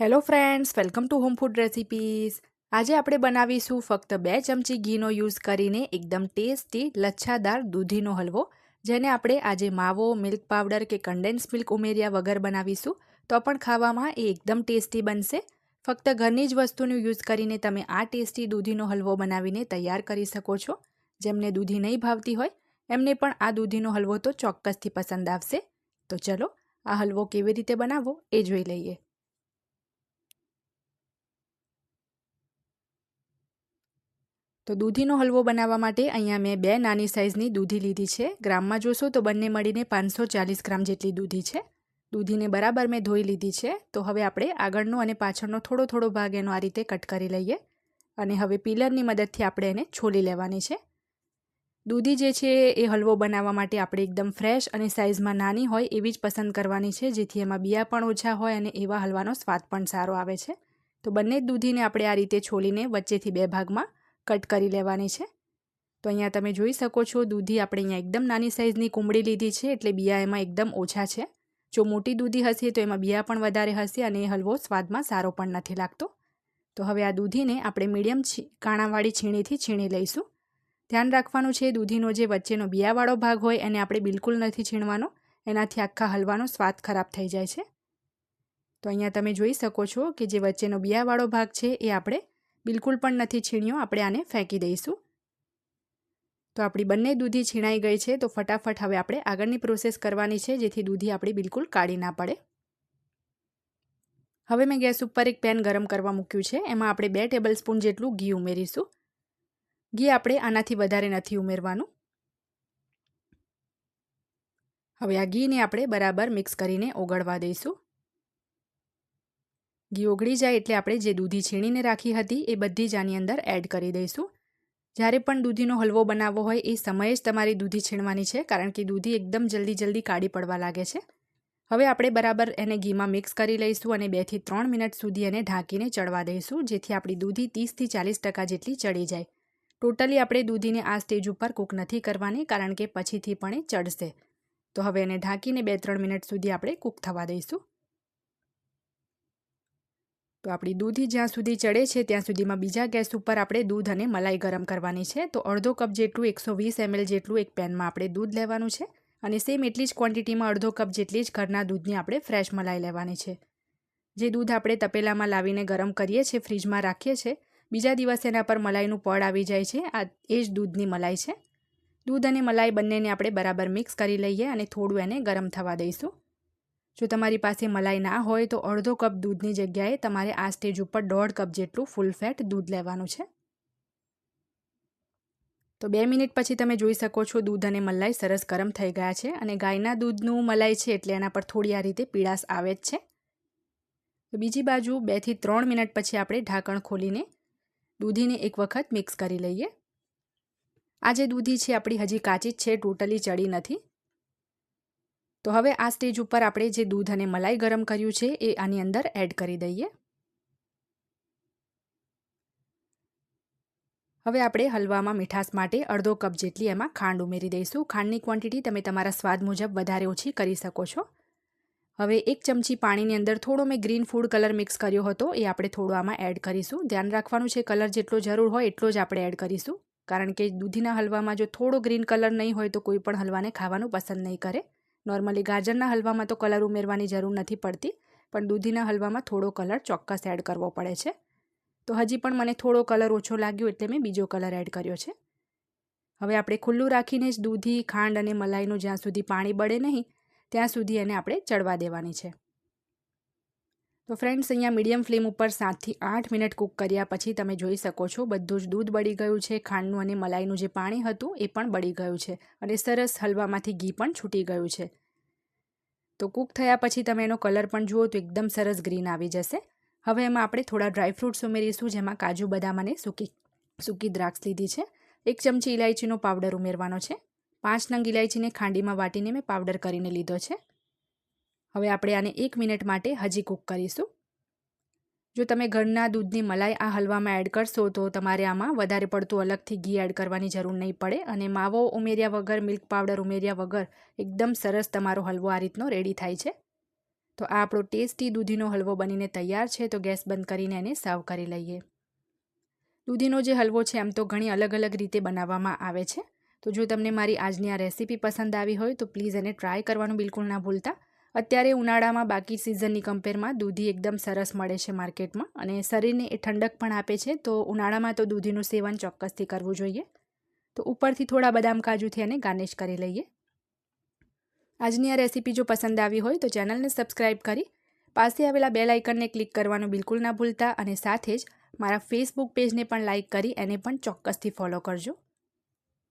Hello friends welcome to home food recipes આજે આપણે બનાવીશું ફક્ત બે ચમચી ઘીનો યુઝ કરીને એકદમ ટેસ્ટી લચ્છાદાર દૂધીનો હલવો, જેને આપણે આજે માવો મિલ્ક પાવડર કે કન્ડેન્સ મિલ્ક ઉમેર્યા વગર બનાવીશું. તો પણ ખાવામાં એ એકદમ ટેસ્ટી બનશે. ફક્ત ઘરની જ વસ્તુનો યુઝ કરીને તમે આ ટેસ્ટી દૂધીનો હલવો બનાવીને તૈયાર કરી શકો છો. જેમને દૂધી નહીં ભાવતી હોય, એમને પણ આ દૂધીનો હલવો તો ચોક્કસથી પસંદ આવશે. તો ચલો, આ હલવો કેવી રીતે બનાવવો એ જોઈ લઈએ. તો દૂધીનો હલવો બનાવવા માટે અહીંયા મેં બે નાની સાઇઝની દૂધી લીધી છે. ગ્રામમાં જોશો તો બંને મળીને પાંચસો ચાલીસ ગ્રામ જેટલી દૂધી છે. દૂધીને બરાબર મેં ધોઈ લીધી છે. તો હવે આપણે આગળનો અને પાછળનો થોડો થોડો ભાગ એનો આ રીતે કટ કરી લઈએ અને હવે પીલરની મદદથી આપણે એને છોલી લેવાની છે. દૂધી જે છે એ હલવો બનાવવા માટે આપણે એકદમ ફ્રેશ અને સાઇઝમાં નાની હોય એવી જ પસંદ કરવાની છે, જેથી એમાં બિયા પણ ઓછા હોય અને એવા હલવાનો સ્વાદ પણ સારો આવે છે. તો બંને દૂધીને આપણે આ રીતે છોલીને વચ્ચેથી બે ભાગમાં કટ કરી લેવાની છે. તો અહીંયા તમે જોઈ શકો છો, દૂધી આપણે અહીંયા એકદમ નાની સાઇઝની કુંબળી લીધી છે, એટલે બિયા એમાં એકદમ ઓછા છે. જો મોટી દૂધી હશે તો એમાં બિયા પણ વધારે હશે અને એ હલવો સ્વાદમાં સારો પણ નથી લાગતો. તો હવે આ દૂધીને આપણે મીડિયમ કાણાવાળી છીણીથી છીણી લઈશું. ધ્યાન રાખવાનું છે, દૂધીનો જે વચ્ચેનો બિયાવાળો ભાગ હોય એને આપણે બિલકુલ નથી છીણવાનો. એનાથી આખા હલવાનો સ્વાદ ખરાબ થઈ જાય છે. તો અહીંયા તમે જોઈ શકો છો કે જે વચ્ચેનો બિયાવાળો ભાગ છે એ આપણે બિલકુલ પણ નથી છીણ્યો. આપણે આને ફેંકી દઈશું. તો આપણી બંને દૂધી છીણાઈ ગઈ છે. તો ફટાફટ હવે આપણે આગળની પ્રોસેસ કરવાની છે, જેથી દૂધી આપણી બિલકુલ કાઢી ના પડે. હવે મેં ગેસ ઉપર એક પેન ગરમ કરવા મૂક્યું છે. એમાં આપણે બે ટેબલ સ્પૂન જેટલું ઘી ઉમેરીશું. ઘી આપણે આનાથી વધારે નથી ઉમેરવાનું. હવે આ ઘીને આપણે બરાબર મિક્સ કરીને ઓગળવા દઈશું. ઘી ઓગળી જાય એટલે આપણે જે દૂધી છીણીને રાખી હતી એ બધી જ આની અંદર એડ કરી દઈશું. જ્યારે પણ દૂધીનો હલવો બનાવવો હોય એ સમયે જ તમારી દૂધી છીણવાની છે, કારણ કે દૂધી એકદમ જલ્દી જલ્દી કાઢી પડવા લાગે છે. હવે આપણે બરાબર એને ઘીમાં મિક્સ કરી લઈશું અને બેથી ત્રણ મિનિટ સુધી એને ઢાંકીને ચડવા દઈશું, જેથી આપણી દૂધી ત્રીસથી ચાલીસ ટકા જેટલી ચડી જાય. ટોટલી આપણે દૂધીને આ સ્ટેજ ઉપર કૂક નથી કરવાની, કારણ કે પછીથી પણ એ ચડશે. તો હવે એને ઢાંકીને બે ત્રણ મિનિટ સુધી આપણે કૂક થવા દઈશું. તો આપણી દૂધી જ્યાં સુધી ચડે છે, ત્યાં સુધીમાં બીજા ગેસ ઉપર આપણે દૂધ અને મલાઈ ગરમ કરવાની છે. તો અડધો કપ જેટલું એકસો વીસ એમએલ જેટલું એક પેનમાં આપણે દૂધ લેવાનું છે અને સેમ એટલી જ ક્વોન્ટિટીમાં અડધો કપ જેટલી જ ઘરના દૂધની આપણે ફ્રેશ મલાઈ લેવાની છે. જે દૂધ આપણે તપેલામાં લાવીને ગરમ કરીએ છીએ, ફ્રીજમાં રાખીએ છીએ, બીજા દિવસે એના પર મલાઈનું પડ આવી જાય છે. આ એ જ દૂધની મલાઈ છે. દૂધ અને મલાઈ બંનેને આપણે બરાબર મિક્સ કરી લઈએ અને થોડું એને ગરમ થવા દઈશું. જો તમારી પાસે મલાઈ ના હોય તો અડધો કપ દૂધની જગ્યાએ તમારે આ સ્ટેજ ઉપર દોઢ કપ જેટલું ફૂલ ફેટ દૂધ લેવાનું છે. તો બે મિનિટ પછી તમે જોઈ શકો છો દૂધ અને મલાઈ સરસ ગરમ થઈ ગયા છે અને ગાયના દૂધનું મલાઈ છે એટલે એના પર થોડી આ રીતે પીળાશ આવે જ છે. તો બીજી બાજુ બેથી ત્રણ મિનિટ પછી આપણે ઢાંકણ ખોલીને દૂધીને એક વખત મિક્સ કરી લઈએ. આ જે દૂધી છે આપણી હજી કાચી જ છે, ટોટલી ચડી નથી. તો હવે આ સ્ટેજ ઉપર આપણે જે દૂધ અને મલાઈ ગરમ કર્યું છે, એ આની અંદર એડ કરી દઈએ. હવે આપણે હલવામાં મીઠાશ માટે અડધો કપ જેટલી એમાં ખાંડ ઉમેરી દઈશું. ખાંડની ક્વોન્ટિટી તમે તમારા સ્વાદ મુજબ વધારે ઓછી કરી શકો છો. હવે એક ચમચી પાણીની અંદર થોડો મેં ગ્રીન ફૂડ કલર મિક્સ કર્યો હતો, એ આપણે થોડો આમાં એડ કરીશું. ધ્યાન રાખવાનું છે કલર જેટલો જરૂર હોય એટલો જ આપણે એડ કરીશું. કારણ કે દૂધીના હલવામાં જો થોડો ગ્રીન કલર નહીં હોય તો કોઈ પણ હલવાને ખાવાનું પસંદ નહીં કરે. નોર્મલી ગાજરના હલવામાં તો કલર ઉમેરવાની જરૂર નથી પડતી, પણ દૂધીના હલવામાં થોડો કલર ચોક્કસ એડ કરવો પડે છે. તો હજી પણ મને થોડો કલર ઓછો લાગ્યો એટલે મેં બીજો કલર એડ કર્યો છે. હવે આપણે ખુલ્લું રાખીને જ દૂધી, ખાંડ અને મલાઈનું જ્યાં સુધી પાણી બળે નહીં, ત્યાં સુધી એને આપણે ચડવા દેવાની છે. તો ફ્રેન્ડ્સ અહીંયા મીડિયમ ફ્લેમ ઉપર સાતથી આઠ મિનિટ કૂક કર્યા પછી તમે જોઈ શકો છો, બધું જ દૂધ બળી ગયું છે, ખાંડનું અને મલાઈનું જે પાણી હતું એ પણ બળી ગયું છે અને સરસ હલવામાંથી ઘી પણ છૂટી ગયું છે. તો કૂક થયા પછી તમે એનો કલર પણ જુઓ તો એકદમ સરસ ગ્રીન આવી જશે. હવે એમાં આપણે થોડા ડ્રાયફ્રૂટ્સ ઉમેરીશું, જેમાં કાજુ, બદામ અને સૂકી સૂકી દ્રાક્ષ લીધી છે. એક ચમચી ઇલાયચીનો પાવડર ઉમેરવાનો છે. પાંચ નંગ ઇલાયચીને ખાંડીમાં વાટીને મેં પાવડર કરીને લીધો છે. હવે આપણે આને એક મિનિટ માટે હજી કૂક કરીશું. જો તમે ઘરના દૂધની મલાઈ આ હલવામાં એડ કરશો તો તમારે આમાં વધારે પડતું અલગથી ઘી એડ કરવાની જરૂર નહીં પડે અને માવો ઉમેર્યા વગર મિલ્ક પાવડર ઉમેર્યા વગર એકદમ સરસ તમારો હલવો આ રીતનો રેડી થાય છે. તો આ આપણો ટેસ્ટી દૂધીનો હલવો બનીને તૈયાર છે તો ગેસ બંધ કરીને એને સર્વ કરી લઈએ. દૂધીનો જે હલવો છે એમ તો ઘણી અલગ અલગ રીતે બનાવવામાં આવે છે. તો જો તમને મારી આજની આ રેસીપી પસંદ આવી હોય તો પ્લીઝ એને ટ્રાય કરવાનું બિલકુલ ના ભૂલતા. અત્યારે ઉનાળામાં બાકી સિઝનની કમ્પેરમાં દૂધી એકદમ સરસ મળે છે માર્કેટમાં અને શરીરને એ ઠંડક પણ આપે છે, તો ઉનાળામાં તો દૂધીનું સેવન ચોક્કસથી કરવું જોઈએ. તો ઉપરથી થોડા બદામ કાજુથી એને ગાર્નિશ કરી લઈએ. આજની આ રેસીપી જો પસંદ આવી હોય તો ચેનલને સબસ્ક્રાઈબ કરી, પાસે આવેલા બેલ આઇકનને ક્લિક કરવાનું બિલકુલ ના ભૂલતા અને સાથે જ મારા ફેસબુક પેજને પણ લાઇક કરી એને પણ ચોક્કસથી ફોલો કરજો.